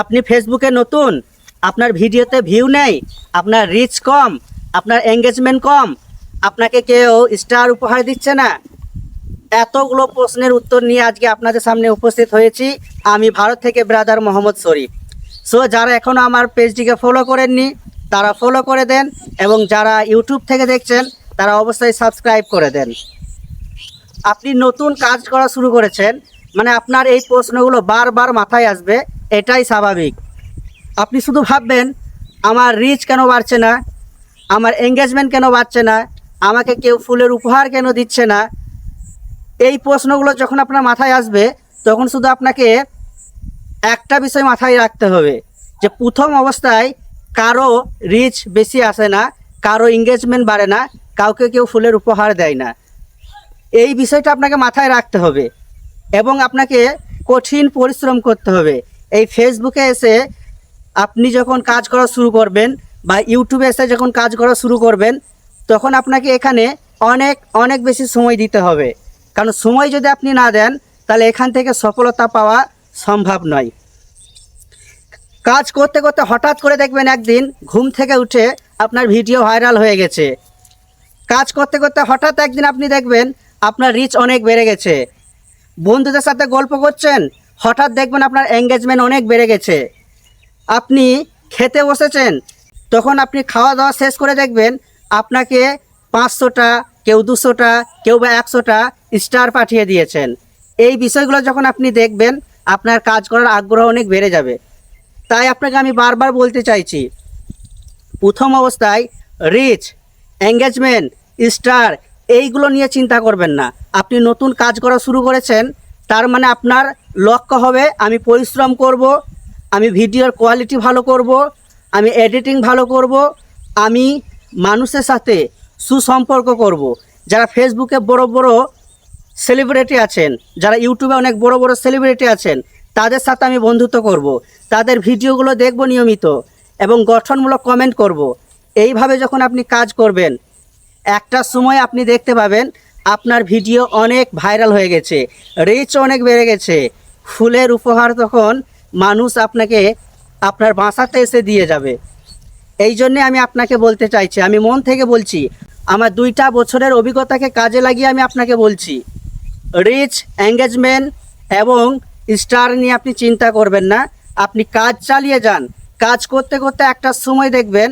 আপনি ফেসবুকে নতুন, আপনার ভিডিওতে ভিউ নেই, আপনার রিচ কম, আপনার এঙ্গেজমেন্ট কম, আপনাকে কেউ স্টার উপহার দিচ্ছে না। এতগুলো প্রশ্নের উত্তর নিয়ে আজকে আপনাদের সামনে উপস্থিত হয়েছি। আমি ভারত থেকে ব্রাদার মোহাম্মদ শরীফ। সো যারা এখনও আমার পেজটিকে ফলো করেননি, তারা ফলো করে দেন এবং যারা ইউটিউব থেকে দেখছেন, তারা অবশ্যই সাবস্ক্রাইব করে দেন। আপনি নতুন কাজ করা শুরু করেছেন মানে আপনার এই প্রশ্নগুলো বারবার মাথায় আসবে এটাই স্বাভাবিক। আপনি শুধু ভাববেন, আমার রিচ কেন বাড়ছে না, আমার এঙ্গেজমেন্ট কেন বাড়ছে না, আমাকে কেউ ফুলের উপহার কেন দিচ্ছে না, এই প্রশ্নগুলো যখন আপনার মাথায় আসবে, তখন শুধু আপনাকে একটা বিষয় মাথায় রাখতে হবে, যে প্রথম অবস্থায় কারও রিচ বেশি আসে না, কারও এঙ্গেজমেন্ট বাড়ে না, কাউকে কেউ ফুলের উপহার দেয় না। এই বিষয়টা আপনাকে মাথায় রাখতে হবে এবং আপনাকে কঠিন পরিশ্রম করতে হবে। এই ফেসবুকে এসে আপনি যখন কাজ করা শুরু করবেন বা ইউটিউবে এসে যখন কাজ করা শুরু করবেন, তখন আপনাকে এখানে অনেক অনেক বেশি সময় দিতে হবে। কারণ সময় যদি আপনি না দেন, তাহলে এখান থেকে সফলতা পাওয়া সম্ভব নয়। কাজ করতে করতে হঠাৎ করে দেখবেন একদিন ঘুম থেকে উঠে আপনার ভিডিও ভাইরাল হয়ে গেছে। কাজ করতে করতে হঠাৎ একদিন আপনি দেখবেন আপনার রিচ অনেক বেড়ে গেছে। বন্ধুদের সাথে গল্প করছেন হঠাৎ দেখবেন আপনার এঙ্গেজমেন্ট অনেক বেড়ে গেছে। আপনি খেতে বসেছেন, তখন আপনি খাওয়া দাওয়া শেষ করে দেখবেন আপনাকে পাঁচশোটা, কেউ দুশোটা, কেউ বা একশোটা স্টার পাঠিয়ে দিয়েছেন। এই বিষয়গুলো যখন আপনি দেখবেন, আপনার কাজ করার আগ্রহ অনেক বেড়ে যাবে। তাই আপনাকে আমি বারবার বলতে চাইছি, প্রথম অবস্থায় রিচ এঙ্গেজমেন্ট স্টার এইগুলো নিয়ে চিন্তা করবেন না। আপনি নতুন কাজ করা শুরু করেছেন তার মানে আপনার লক্ষ্য হবে, আমি পরিশ্রম করব, আমি ভিডিওর কোয়ালিটি ভালো করব, আমি এডিটিং ভালো করব, আমি মানুষের সাথে সুসম্পর্ক করব যারা ফেসবুকে বড় বড় সেলিব্রিটি আছেন, যারা ইউটিউবে অনেক বড় বড় সেলিব্রিটি আছেন, তাদের সাথে আমি বন্ধুত্ব করব। তাদের ভিডিওগুলো দেখব নিয়মিত এবং গঠনমূলক কমেন্ট করব। এইভাবে যখন আপনি কাজ করবেন, একটা সময় আপনি দেখতে পাবেন আপনার ভিডিও অনেক ভাইরাল হয়ে গেছে রিচ অনেক বেড়ে গেছে। ফুলের উপহার তখন মানুষ আপনাকে আপনার বাসাতে এসে দিয়ে যাবে। এই জন্যে আমি আপনাকে বলতে চাইছি, আমি মন থেকে বলছি, আমার দুইটা বছরের অভিজ্ঞতাকে কাজে লাগিয়ে আমি আপনাকে বলছি। রিচ এঙ্গেজমেন্ট এবং স্টার নিয়ে আপনি চিন্তা করবেন না, আপনি কাজ চালিয়ে যান। কাজ করতে করতে একটা সময় দেখবেন,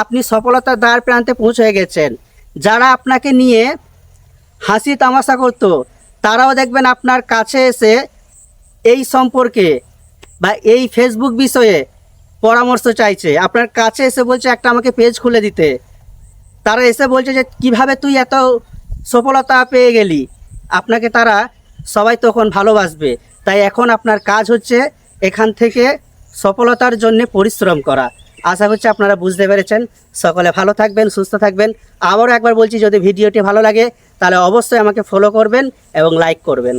আপনি সফলতার দ্বার প্রান্তে পৌঁছে গেছেন। যারা আপনাকে নিয়ে হাসি তামাশা করতো। তারাও দেখবেন আপনার কাছে এসে এই সম্পর্কে বা এই ফেসবুক বিষয়ে পরামর্শ চাইছে। আপনার কাছে এসে বলছে, একটা আমাকে পেজ খুলে দিতে। তারা এসে বলছে যে, কীভাবে তুই এত সফলতা পেয়ে গেলি? আপনাকে তারা সবাই তখন ভালোবাসবে। তাই এখন আপনার কাজ হচ্ছে এখান থেকে সফলতার জন্য পরিশ্রম করা। আশা করছি আপনারা বুঝতে পেরেছেন। সকলে ভালো থাকবেন, সুস্থ থাকবেন। আবারও একবার বলছি, যদি ভিডিওটি ভালো লাগে তাহলে অবশ্যই আমাকে ফলো করবেন এবং লাইক করবেন।